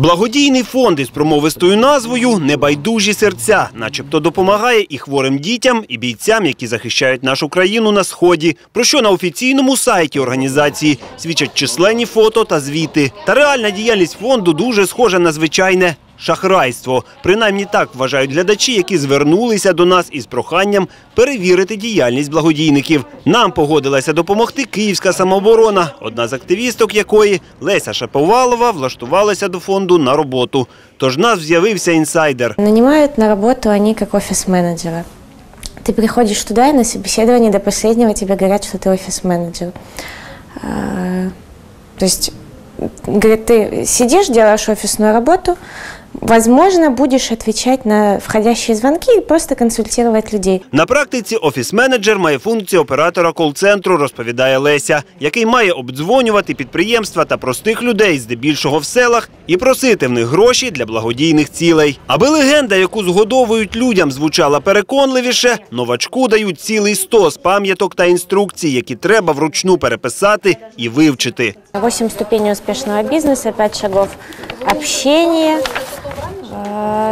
Благодійний фонд із промовистою назвою Небайдужі серця, начебто допомагає і хворим дітям, і бійцям, які захищають нашу країну на сході. Про що на офіційному сайті організації свідчать численні фото та звіти. Та реальна діяльність фонду дуже схожа на звичайне. Шахрайство. Принаймні так вважають глядачі, які звернулися до нас із проханням перевірити діяльність благодійників. Нам погодилася допомогти Київська самооборона, одна з активісток якої Леся Шаповалова влаштувалася до фонду на роботу. Тож нас з'явився інсайдер. Нанимают на работу они как офис-менеджера. Ты приходишь туда, и на собеседовании до последнего тебе говорят, что ты офис-менеджер. А, То есть, говорят, ты сидишь, делаешь офисную работу, возможно, будешь отвечать на входящие звонки и просто консультировать людей. На практиці офіс-менеджер має функції оператора кол-центру, розповідає Леся, який має обдзвонювати підприємства та простих людей, здебільшого в селах, і просити в них гроші для благодійних цілей. Аби легенда, яку згодовують людям, звучала переконливіше, новачку дають цілий стос пам'яток та інструкцій, які треба вручну переписати і вивчити. Восемь ступеней успешного бизнеса, пять шагов общения,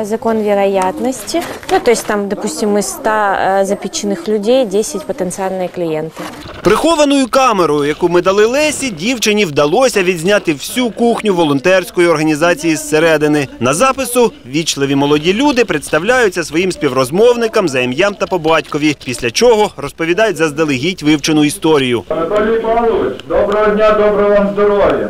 закон вероятности. Ну, то есть там, допустим, из 100 э, запеченных людей 10 потенциальные клиенты. Прихованою камерою, яку ми дали Лесі, дівчині вдалося відзняти всю кухню волонтерської організації зсередини. На запису вічливі молоді люди представляються своїм співрозмовникам за ім'ям та по батькові, після чого розповідають заздалегідь вивчену історію. Анатолій Павлович, доброго дня, доброго вам здоров'я.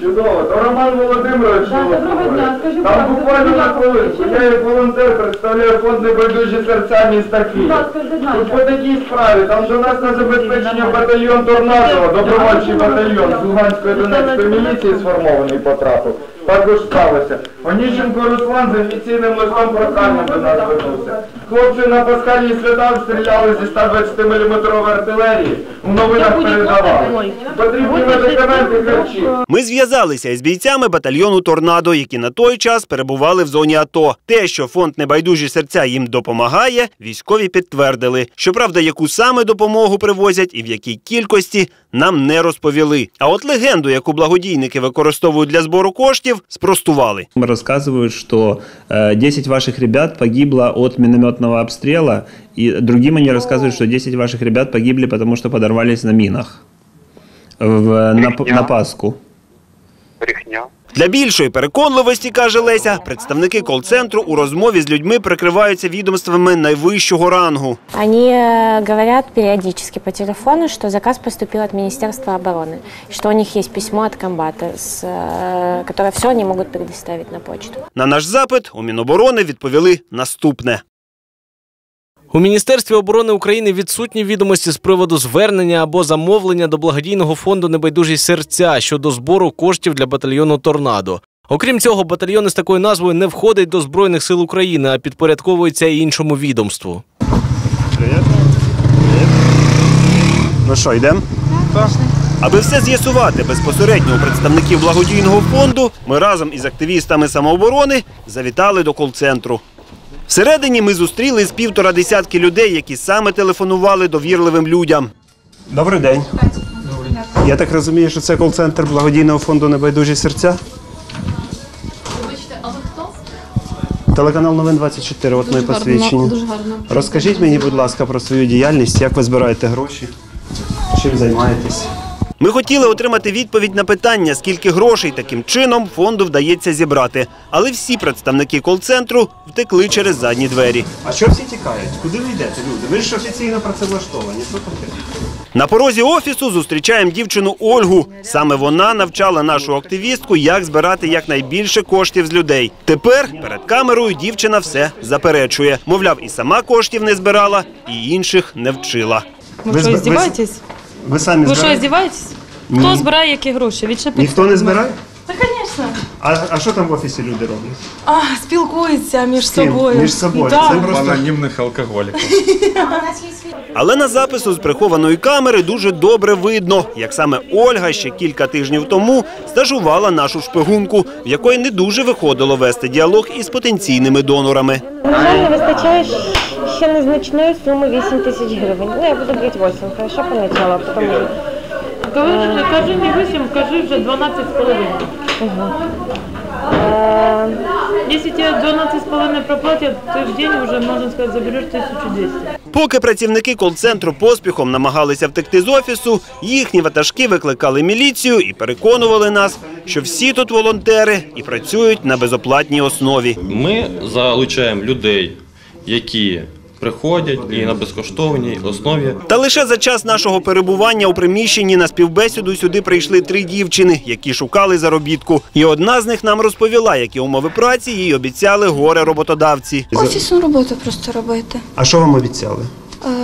Чудово. То Роман Володимирович. доброго дня. Скажіть, Там буквально на хвилинку. Я як волонтер представляю фонд небайдужі серця міста Київ. ласка. Тут по такій справі, там до нас на забезпечення батальйон Торнадо, добровольчий батальйон з Луганської Донецької міліції сформований потрапив. Також сталося. Оніщенко Руслан з офіційним листом проханням до нас звернувся. Хлопці на пасхальні свята обстріляли зі 120 мм артилерії. У новинах передавали. Потрібні медикаменти харчі. Ми зв'язалися із бійцями батальйону Торнадо, які на той час перебували в зоні АТО. Те, що фонд небайдужі серця їм допомагає, військові підтвердили. Щоправда, яку саме допомогу привозять і в якій кількості нам не розповіли. А от легенду, яку благодійники використовують для збору коштів, спростували. Рассказывают, что э, 10 ваших ребят погибло от минометного обстрела, и другим они рассказывают, что 10 ваших ребят погибли, потому что подорвались на минах в, на, П- на Пасху. брехня. Для більшої переконливості, каже Леся, представники кол-центру у розмові з людьми прикриваються відомствами найвищого рангу. Они э, говорят периодически по телефону, что заказ поступил от Министерства обороны, и что у них есть письмо от комбата, с, э, которое все они могут предоставить на почту. На наш запит у Міноборони відповіли наступне. У Міністерстві оборони України відсутні відомості з приводу звернення або замовлення до благодійного фонду Небайдужі серця щодо збору коштів для батальйону Торнадо. Окрім цього, батальйон із такою назвою не входить до Збройних сил України, а підпорядковується і іншому відомству. Ну що, йдемо? Аби все з'ясувати безпосередньо у представників благодійного фонду, ми разом із активістами самооборони завітали до кол-центру. Всередині ми зустріли з півтора десятки людей, які саме телефонували довірливим людям. Добрий день. Я так розумію, що це кол-центр благодійного фонду Небайдужі серця. Вибачте, а ви хто? Телеканал Новин 24, от моє посвідчення. Дуже гарно. Розкажіть мені, будь ласка, про свою діяльність, як ви збираєте гроші, чим займаєтесь. Ми хотіли отримати відповідь на питання, скільки грошей таким чином фонду вдається зібрати. Але всі представники кол-центру втекли через задні двері. А що всі тікають? Куди ви йдете, люди? Ви ж офіційно працевлаштовані. Що таке? На порозі офісу зустрічаємо дівчину Ольгу. Саме вона навчала нашу активістку, як збирати якнайбільше коштів з людей. Тепер перед камерою дівчина все заперечує. Мовляв, і сама коштів не збирала, і інших не вчила. Ви, Ви що, здіваєтесь? Ви самі Ви що, здіваєтесь? Хто збирає які гроші? Відчепіть. Ніхто не збирає? Та, звісно. А, а що там в офісі люди роблять? А, спілкуються між ким? собою. Між собою. Да. Це просто- анонімних алкоголіків. Але на запису з прихованої камери дуже добре видно, як саме Ольга ще кілька тижнів тому стажувала нашу шпигунку, в якої не дуже виходило вести діалог із потенційними донорами. На жаль, не вистачає ще незначної суми 8 тисяч гривень. Ну, я буду говорити 8, хорошо, поначалу, а потім вже Кажи, кажи не 8, кажи вже 12 з половиною. Якщо тебе 12 з половиною проплатять, ти в день вже, можна сказати, забереш 1200. Поки працівники кол-центру поспіхом намагалися втекти з офісу, їхні ватажки викликали міліцію і переконували нас, що всі тут волонтери і працюють на безоплатній основі. Ми залучаємо людей, які приходять і на безкоштовній основі Та лише за час нашого перебування у приміщенні на співбесіду сюди прийшли три дівчини, які шукали заробітку. І одна з них нам розповіла, які умови праці їй обіцяли горе роботодавці. Офісну роботу просто робити. А що вам обіцяли?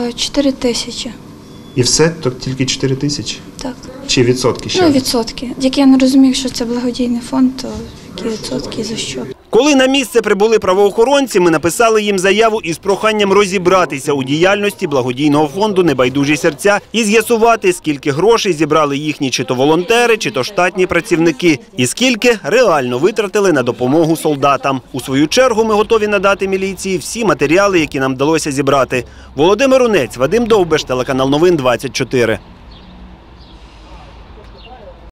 Е, Чотири тисячі. І все, то тільки 4 тисячі? Так. Чи відсотки ще? Ну, відсотки. Як я не розумію, що це благодійний фонд, то які відсотки і за що? Коли на місце прибули правоохоронці, ми написали їм заяву із проханням розібратися у діяльності благодійного фонду Небайдужі серця і з'ясувати, скільки грошей зібрали їхні чи то волонтери, чи то штатні працівники, і скільки реально витратили на допомогу солдатам. У свою чергу ми готові надати міліції всі матеріали, які нам вдалося зібрати. Володимир Унець, Вадим Довбеш, телеканал Новин 24.